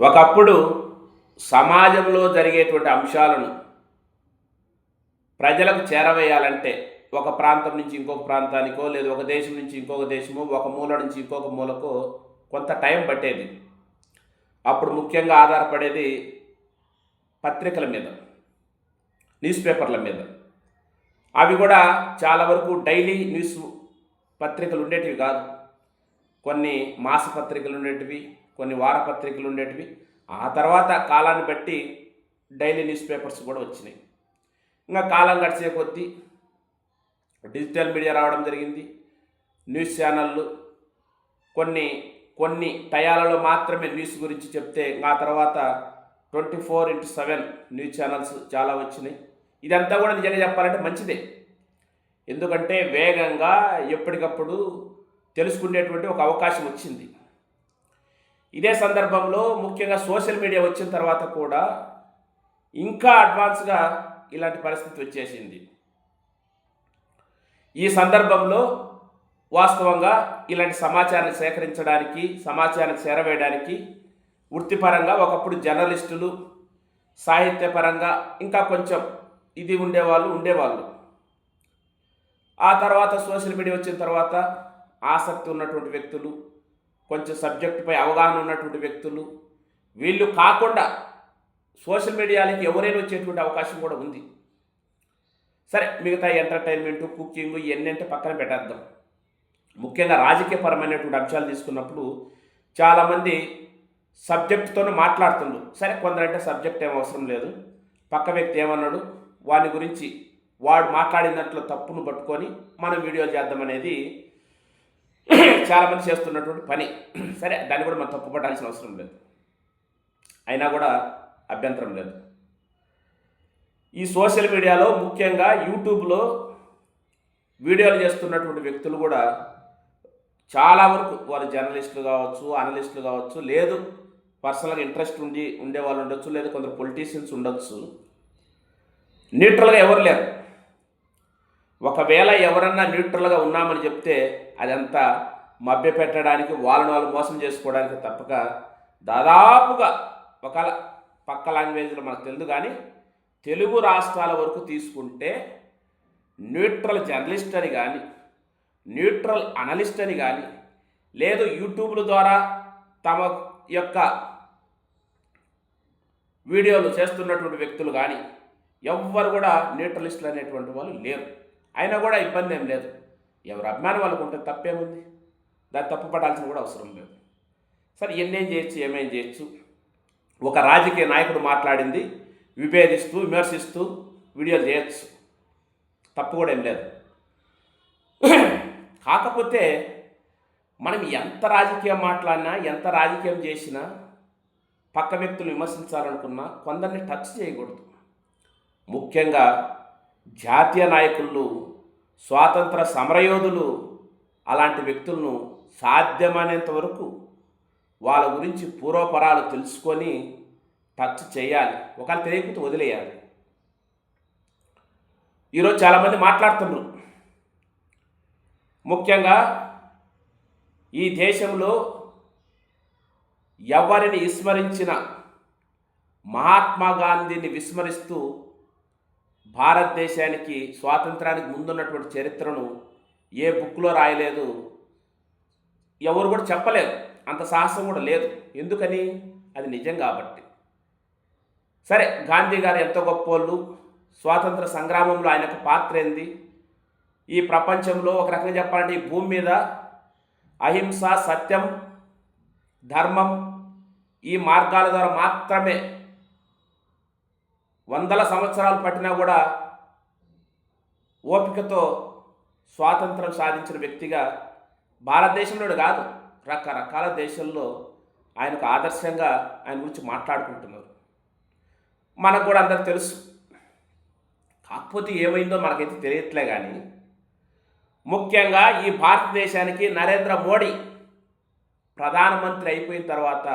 ఒకప్పుడు సమాజంలో జరిగేటువంటి అంశాలను ప్రజలకు చేరవేయాలంటే ఒక ప్రాంతం నుంచి ఇంకొక ప్రాంతానికో లేదా ఒక దేశం నుంచి ఇంకొక దేశమో ఒక మూల నుంచి ఇంకొక మూలకో కొంత టైం పట్టేది. అప్పుడు ముఖ్యంగా ఆధారపడేది పత్రికల మీద న్యూస్ పేపర్ల మీద. అవి కూడా చాలా వరకు డైలీ న్యూస్ పత్రికలు ఉండేటివి కాదు. కొన్ని మాస పత్రికలు ఉండేటివి కొన్ని వారపత్రికలు ఉండేటివి. ఆ తర్వాత కాలాన్ని బట్టి డైలీ న్యూస్ పేపర్స్ కూడా వచ్చినాయి. ఇంకా కాలం గడిచే కొద్దీ డిజిటల్ మీడియా రావడం జరిగింది. న్యూస్ ఛానళ్ళు కొన్ని కొన్ని టయాలలో మాత్రమే న్యూస్ గురించి చెప్తే ఆ తర్వాత twenty four into seven news channels చాలా వచ్చినాయి. ఇదంతా కూడా నిజంగా చెప్పాలంటే మంచిదే. ఎందుకంటే వేగంగా ఎప్పటికప్పుడు తెలుసుకునేటువంటి ఒక అవకాశం వచ్చింది. ఇదే సందర్భంలో ముఖ్యంగా సోషల్ మీడియా వచ్చిన తర్వాత కూడా ఇంకా అడ్వాన్స్గా ఇలాంటి పరిస్థితి వచ్చేసింది. ఈ సందర్భంలో వాస్తవంగా ఇలాంటి సమాచారాన్ని సేకరించడానికి సమాచారాన్ని చేరవేయడానికి వృత్తిపరంగా ఒకప్పుడు జర్నలిస్టులు సాహిత్యపరంగా ఇంకా కొంచెం ఇది ఉండేవాళ్ళు ఉండేవాళ్ళు. ఆ తర్వాత సోషల్ మీడియా వచ్చిన తర్వాత ఆసక్తి ఉన్నటువంటి వ్యక్తులు కొంచెం సబ్జెక్టుపై అవగాహన ఉన్నటువంటి వ్యక్తులు వీళ్ళు కాకుండా సోషల్ మీడియాలకి ఎవరైనా వచ్చేటువంటి అవకాశం కూడా ఉంది. సరే మిగతా ఎంటర్టైన్మెంట్ కుకింగ్ ఇవన్నీ అంటే పక్కన పెట్టేద్దాం. ముఖ్యంగా రాజకీయపరమైనటువంటి అంశాలు తీసుకున్నప్పుడు చాలామంది సబ్జెక్టుతోనే మాట్లాడుతుండ్రు. సరే కొందరంటే సబ్జెక్ట్ ఏం అవసరం లేదు. పక్క వ్యక్తి ఏమన్నాడు? వాని గురించి వాడు మాట్లాడినట్లు తప్పును పట్టుకొని మనం వీడియోలు చేద్దామనేది చాలామంది చేస్తున్నటువంటి పని. సరే దాన్ని కూడా మనం తప్పు పట్టాల్సిన అవసరం లేదు. అయినా కూడా అభ్యంతరం లేదు. ఈ సోషల్ మీడియాలో ముఖ్యంగా యూట్యూబ్లో వీడియోలు చేస్తున్నటువంటి వ్యక్తులు కూడా చాలా వరకు వారు జర్నలిస్టులు కావచ్చు అనలిస్టులు కావచ్చు లేదు పర్సనల్గా ఇంట్రెస్ట్ ఉండి ఉండే వాళ్ళు ఉండొచ్చు లేదా కొందరు పొలిటీషియన్స్ ఉండొచ్చు. న్యూట్రల్గా ఎవరు లేరు. ఒకవేళ ఎవరన్నా న్యూట్రల్గా ఉన్నామని చెప్తే అదంతా మభ్య పెట్టడానికి వాళ్ళని వాళ్ళు మోసం చేసుకోవడానికి తప్పక దాదాపుగా ఒకవేళ పక్క లాంగ్వేజ్లో మనకు తెలుదు కానీ తెలుగు రాష్ట్రాల వరకు తీసుకుంటే న్యూట్రల్ జర్నలిస్ట్ అని కానీ న్యూట్రల్ అనలిస్ట్ అని కానీ లేదు యూట్యూబ్ల ద్వారా తమ యొక్క వీడియోలు చేస్తున్నటువంటి వ్యక్తులు కానీ ఎవ్వరు కూడా న్యూట్రలిస్టులు అనేటువంటి వాళ్ళు లేరు. అయినా కూడా ఇబ్బంది ఏం లేదు. ఎవరు అభిమానం వాళ్ళకు ఉంటే తప్పేముంది? దాన్ని తప్పు పడాల్సిన కూడా అవసరం లేదు. సరే ఎన్నేం చేయొచ్చు ఏమేం చేయొచ్చు? ఒక రాజకీయ నాయకుడు మాట్లాడింది విభేదిస్తూ విమర్శిస్తూ వీడియోలు చేయొచ్చు. తప్పు కూడా ఏం లేదు. కాకపోతే మనం ఎంత రాజకీయం మాట్లాడినా ఎంత రాజకీయం చేసినా పక్క వ్యక్తులు విమర్శించాలనుకున్నా కొందరిని టచ్ చేయకూడదు. ముఖ్యంగా జాతీయ నాయకులు స్వాతంత్ర సమరయోధులు అలాంటి వ్యక్తులను సాధ్యమైనంత వరకు వాళ్ళ గురించి పూర్వపరాలు తెలుసుకొని టచ్ చేయాలి. ఒకవేళ తెలియకపోతే వదిలేయాలి. ఈరోజు చాలామంది మాట్లాడుతున్నారు. ముఖ్యంగా ఈ దేశంలో ఎవరిని విస్మరించిన మహాత్మా గాంధీని విస్మరిస్తూ భారతదేశానికి స్వాతంత్రానికి ముందున్నటువంటి చరిత్రను ఏ బుక్లో రాయలేదు ఎవరు కూడా చెప్పలేరు అంత సాహసం కూడా లేదు. ఎందుకని? అది నిజం కాబట్టి. సరే గాంధీ గారు ఎంతో గొప్పోళ్ళు. స్వాతంత్ర సంగ్రామంలో ఆయనకు పాత్ర ఏంది? ఈ ప్రపంచంలో ఒక రకంగా చెప్పాలంటే ఈ భూమి మీద అహింస సత్యం ధర్మం ఈ మార్గాల ద్వారా మాత్రమే వందల సంవత్సరాలు పట్టినా కూడా ఓపికతో స్వాతంత్రం సాధించిన వ్యక్తిగా భారతదేశంలో కాదు. రకరకాల దేశాల్లో ఆయనకు ఆదర్శంగా ఆయన గురించి మాట్లాడుకుంటున్నారు. మనకు కూడా అందరికి తెలుసు. కాకపోతే ఏమైందో మనకైతే తెలియట్లే కానీ ముఖ్యంగా ఈ భారతదేశానికి నరేంద్ర మోడీ ప్రధానమంత్రి అయిపోయిన తర్వాత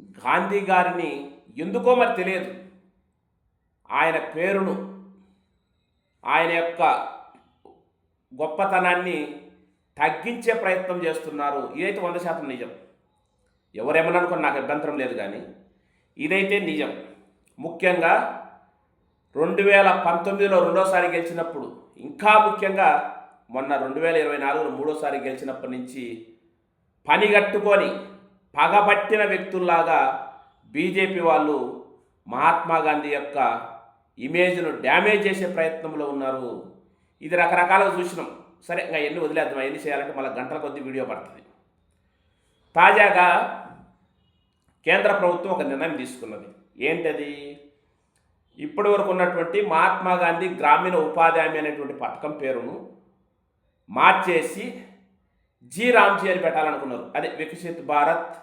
గాంధీ గారిని ఎందుకో మరి తెలియదు. ఆయన పేరును ఆయన యొక్క గొప్పతనాన్ని తగ్గించే ప్రయత్నం చేస్తున్నారు. ఇదైతే వంద శాతం నిజం. ఎవరేమన్నా నాకు అభ్యంతరం లేదు కానీ ఇదైతే నిజం. ముఖ్యంగా రెండు వేల పంతొమ్మిదిలో రెండోసారి గెలిచినప్పుడు ఇంకా ముఖ్యంగా మొన్న రెండు వేల ఇరవై నాలుగులో మూడోసారి గెలిచినప్పటి నుంచి పనిగట్టుకొని పగబట్టిన వ్యక్తుల్లాగా బీజేపీ వాళ్ళు మహాత్మా గాంధీ యొక్క ఇమేజ్ను డ్యామేజ్ చేసే ప్రయత్నంలో ఉన్నారు. ఇది రకరకాలుగా చూసినాం. సరే ఇంకా ఎన్ని వదిలేద్దాం ఎన్ని చేయాలంటే మళ్ళీ గంటల కొద్ది వీడియో పడుతుంది. తాజాగా కేంద్ర ప్రభుత్వం ఒక నిర్ణయం తీసుకున్నది. ఏంటది? ఇప్పటి వరకు ఉన్నటువంటి మహాత్మా గాంధీ గ్రామీణ ఉపాధి హామీ అనేటువంటి పథకం పేరును మార్చేసి జీ రామ్జీ అని పెట్టాలనుకున్నారు. అదే వికసిత్ భారత్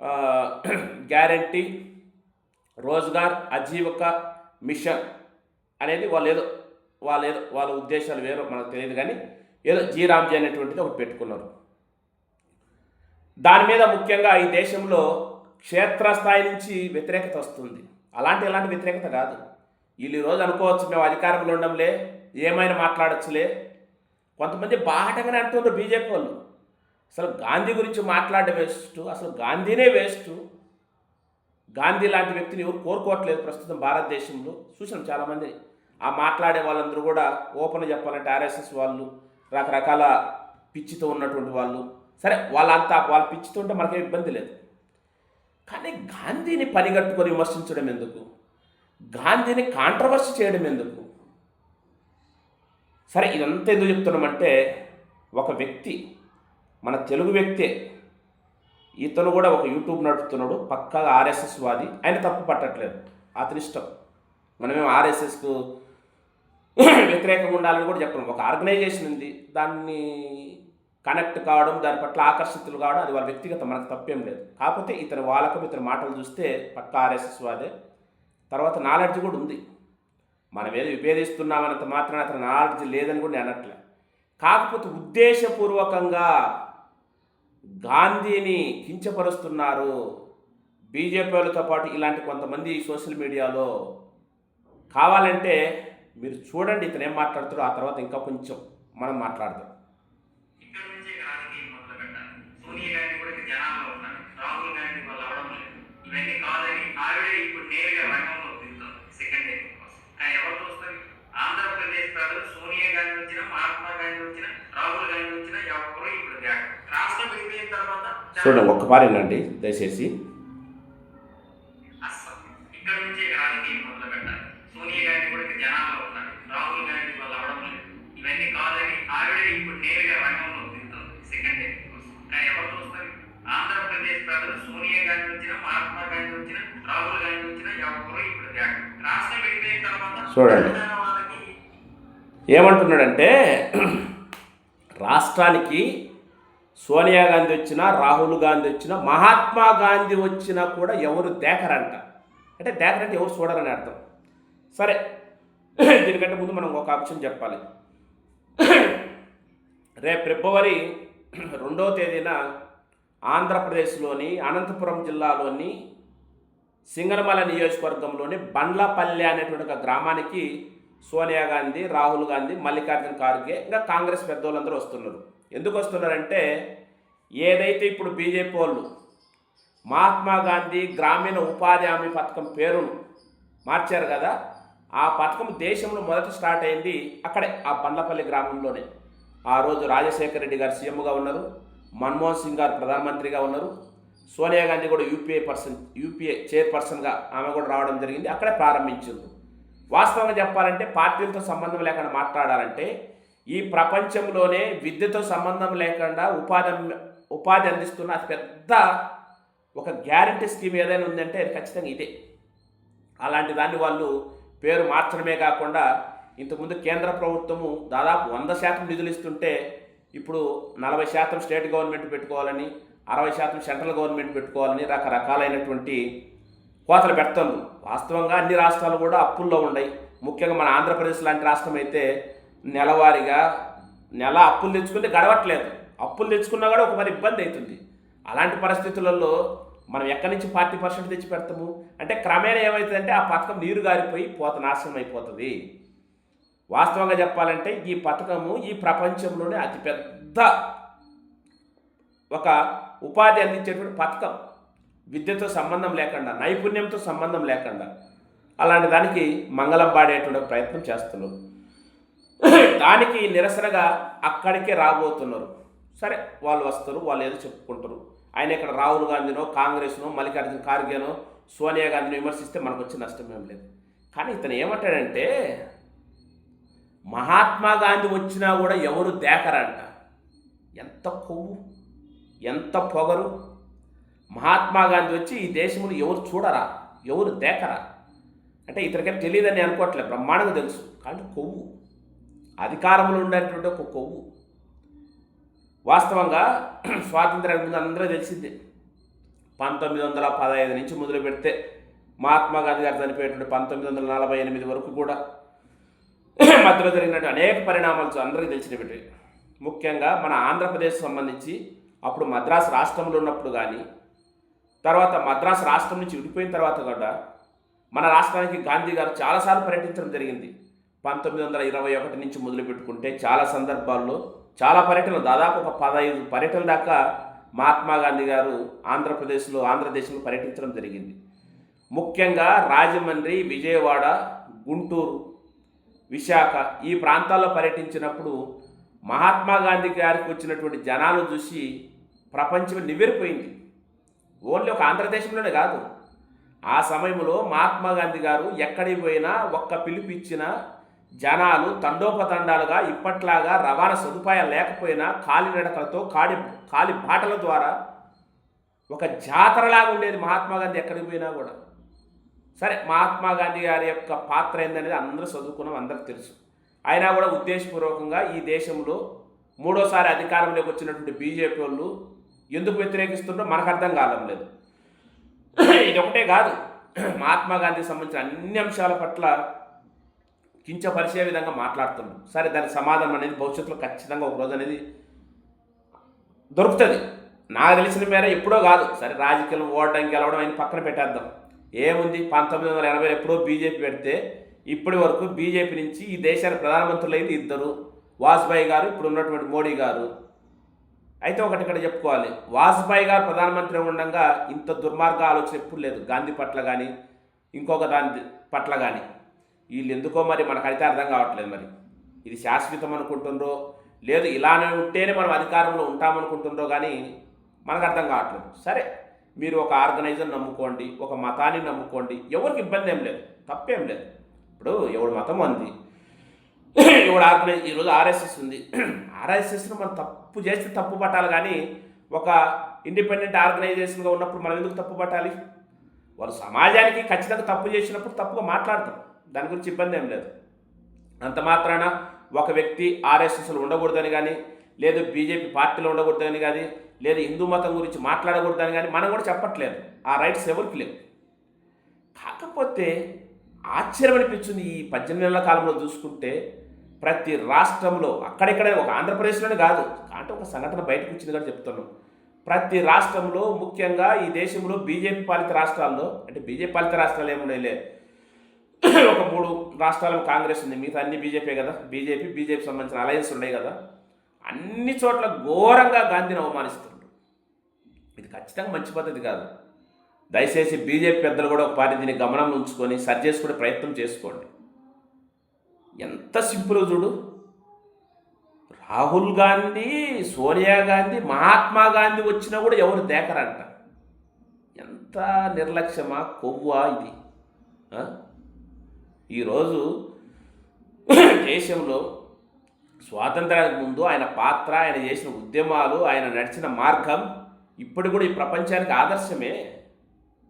గ్యారంటీ రోజ్గార్ అజీవిక మిషన్ అనేది వాళ్ళు ఏదో వాళ్ళు ఏదో వాళ్ళ ఉద్దేశాలు వేరో మనకు తెలియదు కానీ ఏదో జీరామ్జీ అనేటువంటిది ఒకటి పెట్టుకున్నారు. దాని మీద ముఖ్యంగా ఈ దేశంలో క్షేత్రస్థాయి నుంచి వ్యతిరేకత వస్తుంది. అలాంటి ఎలాంటి వ్యతిరేకత కాదు. వీళ్ళు ఈరోజు అనుకోవచ్చు మేము అధికారంలో ఉండంలే ఏమైనా మాట్లాడచ్చులే. కొంతమంది బాహటంగానే అంటున్నారు బీజేపీ వాళ్ళు. అసలు గాంధీ గురించి మాట్లాడడం వేస్ట్ అసలు గాంధీనే వేస్ట్. గాంధీ లాంటి వ్యక్తిని ఎవరు కోరుకోవట్లేదు ప్రస్తుతం భారతదేశంలో. చూసాం చాలామంది. ఆ మాట్లాడే వాళ్ళందరూ కూడా ఓపెన్ చెప్పాలంటే ఆర్ఎస్ఎస్ వాళ్ళు రకరకాల పిచ్చితో ఉన్నటువంటి వాళ్ళు. సరే వాళ్ళంతా వాళ్ళ పిచ్చితో ఉంటే మనకేం ఇబ్బంది లేదు. కానీ గాంధీని పనిగట్టుకొని విమర్శించడం ఎందుకు? గాంధీని కాంట్రవర్సీ చేయడం ఎందుకు? సరే ఇదంతా ఎందుకు చెప్తున్నామంటే ఒక వ్యక్తి మన తెలుగు వ్యక్తే ఇతను కూడా ఒక యూట్యూబ్ నడుపుతున్నాడు పక్కాగా ఆర్ఎస్ఎస్ వాది. ఆయన తప్పు పట్టట్లేదు. అతని ఇష్టం మనమేం ఆర్ఎస్ఎస్కు వ్యతిరేకంగా ఉండాలని కూడా చెప్పడం ఒక ఆర్గనైజేషన్ ఉంది. దాన్ని కనెక్ట్ కావడం దాని పట్ల ఆకర్షితులు కావడం అది వాళ్ళ వ్యక్తిగత మనకు తప్పేం లేదు. కాకపోతే ఇతని వాళ్ళకం ఇతని మాటలు చూస్తే పక్క ఆర్ఎస్ఎస్ వాదే. తర్వాత నాలెడ్జ్ కూడా ఉంది. మనం ఏదో విభేదిస్తున్నామన్నంత మాత్రం అతని నాలెడ్జ్ లేదని కూడా నేను అనట్లే. కాకపోతే ఉద్దేశపూర్వకంగా గాంధీని కించపరుస్తున్నారు. బీజేపీ వాళ్ళతో పాటు ఇలాంటి కొంతమంది సోషల్ మీడియాలో కావాలంటే మీరు చూడండి ఇతను ఏం మాట్లాడుతాడో ఆ తర్వాత ఇంకా కొంచెం మనం మాట్లాడదాం. ఇవన్నీ కాదని ఆవిడే ఇప్పుడు నేరుగా రంగంలో దిగుతాం సెకండ్ టైం కోసం. కానీ ఎవరు ఆంధ్రప్రదేశ్ ప్రజలు సోనియా గాంధీ వచ్చిన మహాత్మా గాంధీ వచ్చిన రాహుల్ గాంధీ వచ్చిన ఎవరు ఇప్పుడు రాష్ట్రం విడిపోయిన తర్వాత చూడండి ఒక్క వినండి దయచేసి. అస్సలు. ఇక్కడ నుంచే ఇక రాజకీయం మొదలు పెట్టాలి. సోనియా గాంధీ కూడా ఇక జనాల్లో ఉన్నారు. రాహుల్ గాంధీ వాళ్ళు అవడం లేదు. ఇవన్నీ కాదని ఆవిడే ఇప్పుడు నేరుగా రంగంలో దిగుతుంది. సెకండ్ కానీ ఎవరు చూస్తారు? ఆంధ్రప్రదేశ్ ప్రజలు సోనియా గాంధీ వచ్చిన మహాత్మా గాంధీ వచ్చిన రాహుల్ గాంధీ వచ్చిన ఎవరు ఇప్పుడు రాష్ట్రం విడిపోయిన తర్వాత చూడండి. ఏమంటున్నాడంటే రాష్ట్రానికి సోనియా గాంధీ వచ్చినా రాహుల్ గాంధీ వచ్చినా మహాత్మా గాంధీ వచ్చినా కూడా ఎవరు దేకరంట. అంటే దేకరంటే ఎవరు చూడరని అర్థం. సరే దీనికంటే ముందు మనం ఒక ఆప్షన్ చెప్పాలి. రేపు ఫిబ్రవరి రెండవ తేదీన ఆంధ్రప్రదేశ్లోని అనంతపురం జిల్లాలోని సింగనమల నియోజకవర్గంలోని బండ్లపల్లె అనేటువంటి ఒక గ్రామానికి సోనియా గాంధీ రాహుల్ గాంధీ మల్లికార్జున ఖార్గే ఇంకా కాంగ్రెస్ పెద్దోళ్ళందరూ వస్తున్నారు. ఎందుకు వస్తున్నారంటే ఏదైతే ఇప్పుడు బీజేపీ వాళ్ళు మహాత్మా గాంధీ గ్రామీణ ఉపాధి హామీ పథకం పేరును మార్చారు కదా ఆ పథకం దేశంలో మొదట స్టార్ట్ అయింది అక్కడే ఆ బండ్లపల్లి గ్రామంలోనే. ఆ రోజు రాజశేఖర రెడ్డి గారు సీఎంగా ఉన్నారు మన్మోహన్ సింగ్ గారు ప్రధానమంత్రిగా ఉన్నారు సోనియా గాంధీ కూడా యూపీఏ పర్సన్ యూపీఏ చైర్పర్సన్గా ఆమె కూడా రావడం జరిగింది అక్కడే ప్రారంభించింది వాస్తవంగా చెప్పాలంటే పార్టీలతో సంబంధం లేకుండా మాట్లాడాలంటే ఈ ప్రపంచంలోనే విద్యతో సంబంధం లేకుండా ఉపాధి ఉపాధి అందిస్తున్న పెద్ద ఒక గ్యారంటీ స్కీమ్ ఏదైనా ఉందంటే అది ఖచ్చితంగా ఇదే. అలాంటి దాన్ని వాళ్ళు పేరు మార్చడమే కాకుండా ఇంతకుముందు కేంద్ర ప్రభుత్వము దాదాపు వంద శాతం నిధులు ఇస్తుంటే ఇప్పుడు నలభై శాతం స్టేట్ గవర్నమెంట్ పెట్టుకోవాలని అరవై శాతం సెంట్రల్ గవర్నమెంట్ పెట్టుకోవాలని రకరకాలైనటువంటి కోతలు పెడతాను వాస్తవంగా అన్ని రాష్ట్రాలు కూడా అప్పుల్లో ఉన్నాయి ముఖ్యంగా మన ఆంధ్రప్రదేశ్ లాంటి రాష్ట్రం అయితే నెలవారీగా నెల అప్పులు తెచ్చుకుంటే గడవట్లేదు. అప్పులు తెచ్చుకున్నా కూడా ఒక మరి ఇబ్బంది అవుతుంది. అలాంటి పరిస్థితులలో మనం ఎక్కడి నుంచి ఫార్టీ పర్సెంట్ తెచ్చి పెడతాము? అంటే క్రమేణా ఏమవుతుందంటే ఆ పథకం నీరు గారిపోయి పోత నాశనం అయిపోతుంది. వాస్తవంగా చెప్పాలంటే ఈ పథకము ఈ ప్రపంచంలోనే అతిపెద్ద ఒక ఉపాధి అందించేటువంటి పథకం. విద్యతో సంబంధం లేకుండా నైపుణ్యంతో సంబంధం లేకుండా అలాంటి దానికి మంగళం పాడేటువంటి ప్రయత్నం చేస్తున్నారు. దానికి నిరసనగా అక్కడికే రాబోతున్నారు. సరే వాళ్ళు వస్తారు వాళ్ళు ఏదో చెప్పుకుంటారు. ఆయన ఇక్కడ రాహుల్ గాంధీనో కాంగ్రెస్నో మల్లికార్జున ఖార్గేనో సోనియా గాంధీని విమర్శిస్తే మనకు వచ్చే నష్టం ఏం లేదు. కానీ ఇతను ఏమంటాడంటే మహాత్మా గాంధీ వచ్చినా కూడా ఎవరు దేకరంట? ఎంత కొవ్వు ఎంత పొగరు మహాత్మా గాంధీ వచ్చి ఈ దేశంలో ఎవరు చూడరా? ఎవరు దేకరా? అంటే ఇతనికైనా తెలియదని అనుకోవట్లేదు. బ్రహ్మాండంగా తెలుసు. కానీ కొవ్వు. అధికారంలో ఉండేటువంటి ఒక కొవ్వు. వాస్తవంగా స్వాతంత్రానికి ముందు అందరూ తెలిసిందే. పంతొమ్మిది వందల పదహైదు నుంచి మొదలు పెడితే మహాత్మా గాంధీ గారు చనిపోయేటువంటి పంతొమ్మిది వందల నలభై ఎనిమిది వరకు కూడా మధ్యలో జరిగినట్టు అనేక పరిణామాలు అందరికీ తెలిసినవి ముఖ్యంగా మన ఆంధ్రప్రదేశ్ సంబంధించి అప్పుడు మద్రాసు రాష్ట్రంలో ఉన్నప్పుడు కానీ తర్వాత మద్రాసు రాష్ట్రం నుంచి విడిపోయిన తర్వాత కూడా మన రాష్ట్రానికి గాంధీ గారు చాలాసార్లు పర్యటించడం జరిగింది. పంతొమ్మిది వందల ఇరవై ఒకటి నుంచి మొదలు పెట్టుకుంటే చాలా సందర్భాల్లో చాలా పర్యటనలు దాదాపు ఒక పదహైదు పర్యటనల దాకా మహాత్మా గాంధీ గారు ఆంధ్రప్రదేశ్లో ఆంధ్రదేశంలో పర్యటించడం జరిగింది. ముఖ్యంగా రాజమండ్రి విజయవాడ గుంటూరు విశాఖ ఈ ప్రాంతాల్లో పర్యటించినప్పుడు మహాత్మా గాంధీ గారికి వచ్చినటువంటి జనాలు చూసి ప్రపంచం నివ్వెరిపోయింది. ఓన్లీ ఒక ఆంధ్రదేశంలోనే కాదు. ఆ సమయంలో మహాత్మా గాంధీ గారు ఎక్కడికి పోయినా ఒక్క పిలుపు ఇచ్చిన జనాలు తండోపతండాలుగా ఇప్పట్లాగా రవాణా సదుపాయాలు లేకపోయినా కాలినడకలతో కాడి కాలి బాటల ద్వారా ఒక జాతరలాగా ఉండేది మహాత్మా గాంధీ ఎక్కడికి పోయినా కూడా. సరే మహాత్మా గాంధీ గారి యొక్క పాత్ర ఏందనేది అందరూ చదువుకున్నాం అందరికి తెలుసు. అయినా కూడా ఉద్దేశపూర్వకంగా ఈ దేశంలో మూడోసారి అధికారంలోకి వచ్చినటువంటి బీజేపీ వాళ్ళు ఎందుకు వ్యతిరేకిస్తుండో మనకు అర్థం కావడం లేదు. ఇది ఒకటే కాదు. మహాత్మా గాంధీకి సంబంధించిన అన్ని అంశాల పట్ల కించపరిచే విధంగా మాట్లాడుతున్నాం సరే దాని సమాధానం అనేది భవిష్యత్తులో ఖచ్చితంగా ఒక రోజు అనేది దొరుకుతుంది. నాకు తెలిసిన మేర ఎప్పుడో కాదు. సరే రాజకీయం ఓడడం గెలవడం అని పక్కన పెట్టేద్దాం. ఏముంది? పంతొమ్మిది వందల ఎనభై ఎప్పుడో బీజేపీ పెడితే ఇప్పటి వరకు బీజేపీ నుంచి ఈ దేశానికి ప్రధానమంత్రులు అయింది ఇద్దరు. వాజ్పేయి గారు ఇప్పుడు ఉన్నటువంటి మోడీ గారు. అయితే ఒకటి ఇక్కడ చెప్పుకోవాలి. వాజ్పేయి గారు ప్రధానమంత్రి ఉండగా ఇంత దుర్మార్గ ఆలోచన ఎప్పుడు లేదు. గాంధీ పట్ల కానీ ఇంకొక దాని పట్ల కానీ వీళ్ళు ఎందుకో మరి మనకైతే అర్థం కావట్లేదు మరి. ఇది శాశ్వతం అనుకుంటుండ్రో లేదు ఇలానే ఉంటేనే మనం అధికారంలో ఉంటామనుకుంటుండ్రో కానీ మనకు అర్థం కావట్లేదు. సరే మీరు ఒక ఆర్గనైజర్ నమ్ముకోండి ఒక మతాన్ని నమ్ముకోండి. ఎవరికి ఇబ్బంది ఏం లేదు. తప్పేం లేదు. ఇప్పుడు ఎవడు మతం అంది ఇప్పుడు ఆర్గనైజ్ ఈరోజు ఆర్ఎస్ఎస్ ఉంది. ఆర్ఎస్ఎస్ను మనం తప్పు చేస్తే తప్పు పట్టాలి కానీ ఒక ఇండిపెండెంట్ ఆర్గనైజేషన్గా ఉన్నప్పుడు మనం ఎందుకు తప్పు పట్టాలి? వాళ్ళు సమాజానికి ఖచ్చితంగా తప్పు చేసినప్పుడు తప్పుగా మాట్లాడతాం. దాని గురించి ఇబ్బంది ఏం లేదు. అంత మాత్రాన ఒక వ్యక్తి ఆర్ఎస్ఎస్లో ఉండకూడదని కానీ లేదు బీజేపీ పార్టీలో ఉండకూడదని కానీ లేదు హిందూ మతం గురించి మాట్లాడకూడదని కానీ మనం కూడా చెప్పట్లేదు. ఆ రైట్స్ ఎవరికి లేవు. కాకపోతే ఆశ్చర్యం అనిపించింది ఈ పద్దెనిమిది నెలల కాలంలో చూసుకుంటే ప్రతి రాష్ట్రంలో అక్కడెక్కడ ఒక ఆంధ్రప్రదేశ్లోనే కాదు అంటే ఒక సంఘటన బయటకు వచ్చింది కూడా చెప్తున్నాం. ప్రతి రాష్ట్రంలో ముఖ్యంగా ఈ దేశంలో బీజేపీ పాలిత రాష్ట్రాల్లో అంటే బీజేపీ పాలిత రాష్ట్రాలు ఏమున్నాయిలే ఒక మూడు రాష్ట్రాలు కాంగ్రెస్ ఉంది మిగతా అన్ని బీజేపీ కదా. బీజేపీ బీజేపీ సంబంధించిన అలయన్స్ ఉన్నాయి కదా. అన్ని చోట్ల ఘోరంగా గాంధీని అవమానిస్తుండ్రు ఇది ఖచ్చితంగా మంచి పద్ధతి కాదు. దయచేసి బీజేపీ పెద్దలు కూడా ఒక పార్టీ దీన్ని గమనం ఉంచుకొని సరి చేసుకునే ప్రయత్నం చేసుకోండి. ఎంత సింపుల్ చూడు. రాహుల్ గాంధీ సోనియా గాంధీ మహాత్మా గాంధీ వచ్చినా కూడా ఎవరు దేకరంట. ఎంత నిర్లక్ష్యమా కొవ్వా ఇది. ఈరోజు దేశంలో స్వాతంత్రానికి ముందు ఆయన పాత్ర ఆయన చేసిన ఉద్యమాలు ఆయన నడిచిన మార్గం ఇప్పుడు కూడా ఈ ప్రపంచానికి ఆదర్శమే.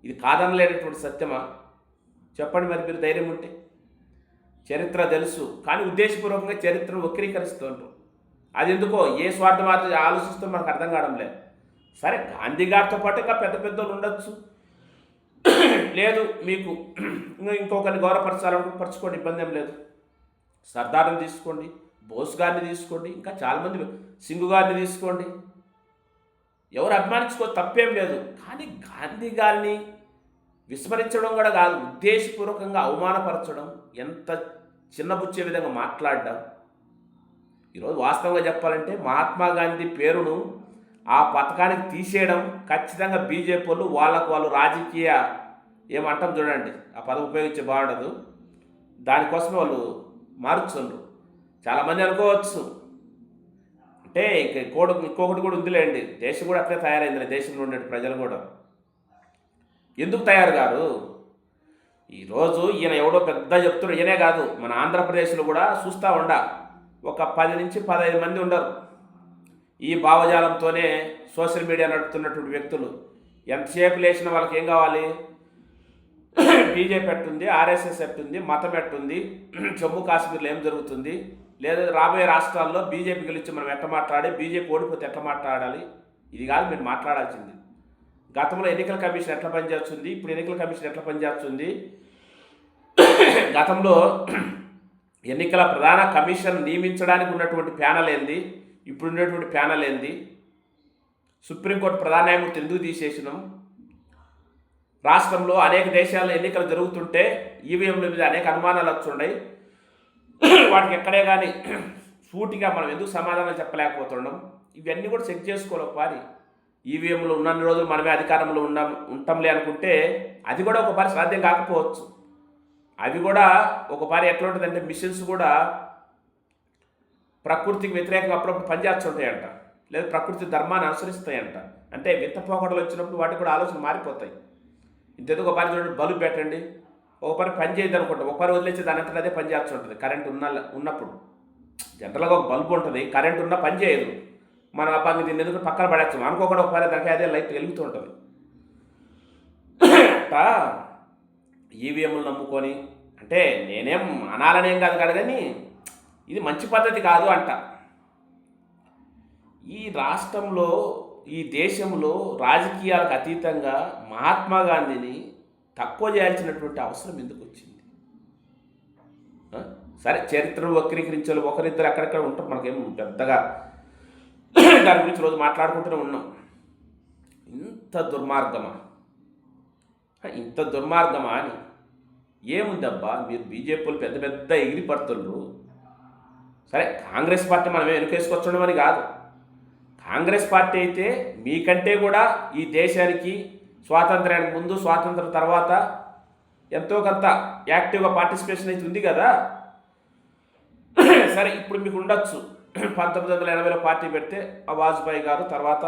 ఇది కాదనలేనటువంటి సత్యమా? చెప్పండి మరి మీరు ధైర్యం ఉంటే. చరిత్ర తెలుసు. కానీ ఉద్దేశపూర్వకంగా చరిత్రను వక్రీకరిస్తూ ఉంటాం అది ఎందుకో ఏ స్వార్థం మాత్రం ఆలోచిస్తూ మనకు అర్థం కావడం లేదు. సరే గాంధీ గారితో పాటు ఇంకా పెద్ద పెద్ద ఉండొచ్చు. లేదు మీకు ఇంకా ఇంకొకరిని గౌరవపరచాలని పరచుకోండి ఇబ్బంది ఏం లేదు. సర్దార్ని తీసుకోండి బోస్ గారిని తీసుకోండి ఇంకా చాలామంది సింగు గారిని తీసుకోండి. ఎవరు అభిమానించుకో తప్పేం లేదు. కానీ గాంధీ గారిని విస్మరించడం కూడా కాదు ఉద్దేశపూర్వకంగా అవమానపరచడం ఎంత చిన్నబుచ్చే విధంగా మాట్లాడడం. ఈరోజు వాస్తవంగా చెప్పాలంటే మహాత్మా గాంధీ పేరును ఆ పథకానికి తీసేయడం ఖచ్చితంగా బీజేపీ వాళ్ళు వాళ్ళకు వాళ్ళు రాజకీయ ఏమంటాం చూడండి ఆ పదం ఉపయోగించే బాగుండదు. దానికోసమే వాళ్ళు మారుచుండ్రు చాలామంది అనుకోవచ్చు. అంటే ఇంక ఇంకోటి ఇంకొకటి కూడా ఉందిలేండి దేశం కూడా అట్లే తయారైంది దేశంలో ఉండే ప్రజలు కూడా. ఎందుకు తయారు గారు ఈరోజు ఈయన ఎవడో పెద్ద చెప్తున్నాడు ఈయనే కాదు. మన ఆంధ్రప్రదేశ్లో కూడా చూస్తూ ఉండ. ఒక పది నుంచి పదహైదు మంది ఉండరు. ఈ భావజాలంతోనే సోషల్ మీడియా నడుపుతున్నటువంటి వ్యక్తులు. ఎంతసేపు లేచిన వాళ్ళకి ఏం కావాలి? బీజేపీ ఎట్టుంది ఆర్ఎస్ఎస్ ఎట్టుంది మతం ఎట్టుంది జమ్మూ కాశ్మీర్లో ఏం జరుగుతుంది? లేదా రాబోయే రాష్ట్రాల్లో బీజేపీ గెలిచి మనం ఎట్ట మాట్లాడి బీజేపీ ఓడిపోతే ఎట్ట మాట్లాడాలి? ఇది కాదు మీరు మాట్లాడాల్సింది. గతంలో ఎన్నికల కమిషన్ ఎట్లా పనిచేస్తుంది? ఇప్పుడు ఎన్నికల కమిషన్ ఎట్లా పనిచేస్తుంది? గతంలో ఎన్నికల ప్రధాన కమిషన్ నియమించడానికి ఉన్నటువంటి ప్యానల్ ఏంది? ఇప్పుడు ఉన్నటువంటి ప్యానల్ ఏంది? సుప్రీంకోర్టు ప్రధాన న్యాయమూర్తి ఎందుకు తీసేసినాం? రాష్ట్రంలో అనేక దేశాల్లో ఎన్నికలు జరుగుతుంటే ఈవీఎంల మీద అనేక అనుమానాలు వచ్చున్నాయి వాటికి ఎక్కడే కానీ సూటిగా మనం ఎందుకు సమాధానం చెప్పలేకపోతున్నాం? ఇవన్నీ కూడా చెక్ చేసుకోవాలి ఒకసారి. ఈవీఎంలు ఉన్నన్ని రోజులు మనమే అధికారంలో ఉన్నాం ఉంటాంలే అనుకుంటే అది కూడా ఒకపారి సాధ్యం కాకపోవచ్చు. అవి కూడా ఒకపారి ఎట్లా ఉంటుందంటే మిషన్స్ కూడా ప్రకృతికి వ్యతిరేకంగా అప్పుడప్పుడు పనిచేస్తుంటాయంట. లేదా ప్రకృతి ధర్మాన్ని అనుసరిస్తాయంట. అంటే వింత పోకడలు వచ్చినప్పుడు వాటికి కూడా ఆలోచన మారిపోతాయి. ఇంతెందుకు ఒక పని చూడండి బల్బు పెట్టండి. ఒక పని పని చేయదు అనుకుంటా. ఒక పని వదిలేసి దాని అంతటా అదే పని చేస్తుంటుంది. కరెంట్ ఉన్న ఉన్నప్పుడు. జనరల్గా ఒక బల్బు ఉంటుంది. కరెంట్ ఉన్నా పని చేయదు. మనం ఆ పని దీన్ని ఎందుకు పక్కన పడేస్తాం? అనుకోకుండా ఒక దానికి అదే లైట్ వెలుగుతూ ఉంటుంది. అట్టా ఈవీఎంలు నమ్ముకొని అంటే నేనేం అనాలనేం కాదు కాదు కానీ ఇది మంచి పద్ధతి కాదు అంట. ఈ రాష్ట్రంలో ఈ దేశంలో రాజకీయాలకు అతీతంగా మహాత్మా గాంధీని తక్కువ చేయాల్సినటువంటి అవసరం ఎందుకు వచ్చింది? సరే చరిత్రను వక్రీకరించాలి ఒకరిద్దరు అక్కడక్కడ ఉంటారు మనకేం పెద్దగా దాని గురించి రోజు మాట్లాడుకుంటూనే ఉన్నాం. ఇంత దుర్మార్గమా? ఇంత దుర్మార్గమా అని? ఏముందబ్బా మీరు బీజేపీలు పెద్ద పెద్ద ఎగిరిపడుతుండ్రు సరే కాంగ్రెస్ పార్టీ మనం వెనుకేసుకొచ్చడం కాదు. కాంగ్రెస్ పార్టీ అయితే మీకంటే కూడా ఈ దేశానికి స్వాతంత్రానికి ముందు స్వాతంత్రం తర్వాత ఎంతో కొంత యాక్టివ్గా పార్టిసిపేషన్ అయితే ఉంది కదా. సరే ఇప్పుడు మీకు ఉండొచ్చు. పంతొమ్మిది వందల ఎనభైలో పార్టీ పెడితే ఆ వాజ్పేయి గారు తర్వాత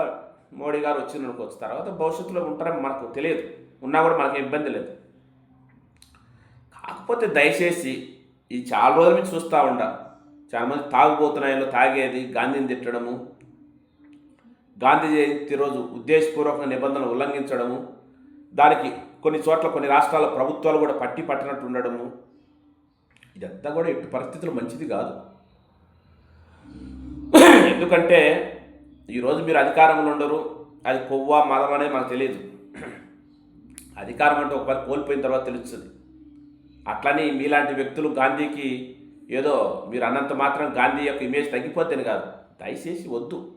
మోడీ గారు వచ్చిన అనుకోవచ్చు తర్వాత భవిష్యత్తులో ఉంటారని మనకు తెలియదు. ఉన్నా కూడా మనకి ఇబ్బంది లేదు. కాకపోతే దయచేసి ఇది చాలా రోజుల నుంచి చూస్తూ ఉండ. చాలామంది తాగుబోతున్నాయో తాగేది గాంధీని తిట్టడము గాంధీ జయంతి రోజు ఉద్దేశపూర్వక నిబంధనలు ఉల్లంఘించడము దానికి కొన్ని చోట్ల కొన్ని రాష్ట్రాల ప్రభుత్వాలు కూడా పట్టి పట్టినట్టు ఉండడము ఇదంతా కూడా ఎట్టి పరిస్థితులు మంచిది కాదు. ఎందుకంటే ఈరోజు మీరు అధికారంలో ఉండరు. అది కొవ్వ మలం అనేది మనకు తెలియదు. అధికారం అంటే ఒకసారి కోల్పోయిన తర్వాత తెలుస్తుంది. అట్లని మీలాంటి వ్యక్తులు గాంధీకి ఏదో మీరు అన్నంత మాత్రం గాంధీ యొక్క ఇమేజ్ తగ్గిపోతేనే కాదు. దయచేసి వద్దు.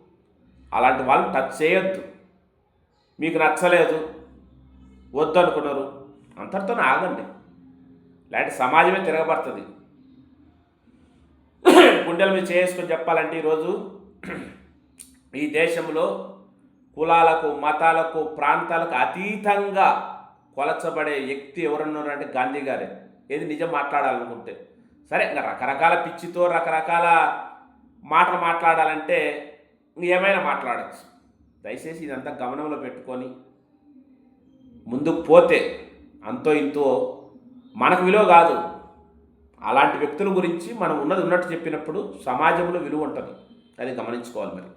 అలాంటి వాళ్ళు టచ్ చేయొద్దు. మీకు నచ్చలేదు. వద్దు అనుకున్నారు అంతటితోనే ఆగండి. లేదంటే సమాజమే తిరగబడుతుంది. గుండెల మీద చేసుకొని చెప్పాలంటే ఈరోజు ఈ దేశంలో కులాలకు మతాలకు ప్రాంతాలకు అతీతంగా కొలచబడే వ్యక్తి ఎవరున్నారంటే గాంధీ గారే. ఏది నిజం మాట్లాడాలనుకుంటే. సరే ఇంకా రకరకాల పిచ్చితో రకరకాల మాటలు మాట్లాడాలంటే ఏమైనా మాట్లాడచ్చు. దయచేసి ఇదంతా గమనంలో పెట్టుకొని ముందుకు పోతే అంతో ఇంతో మనకు విలువ కాదు. అలాంటి వ్యక్తుల గురించి మనం ఉన్నది ఉన్నట్టు చెప్పినప్పుడు సమాజంలో విలువ ఉంటుంది. అది గమనించుకోవాలి మరి.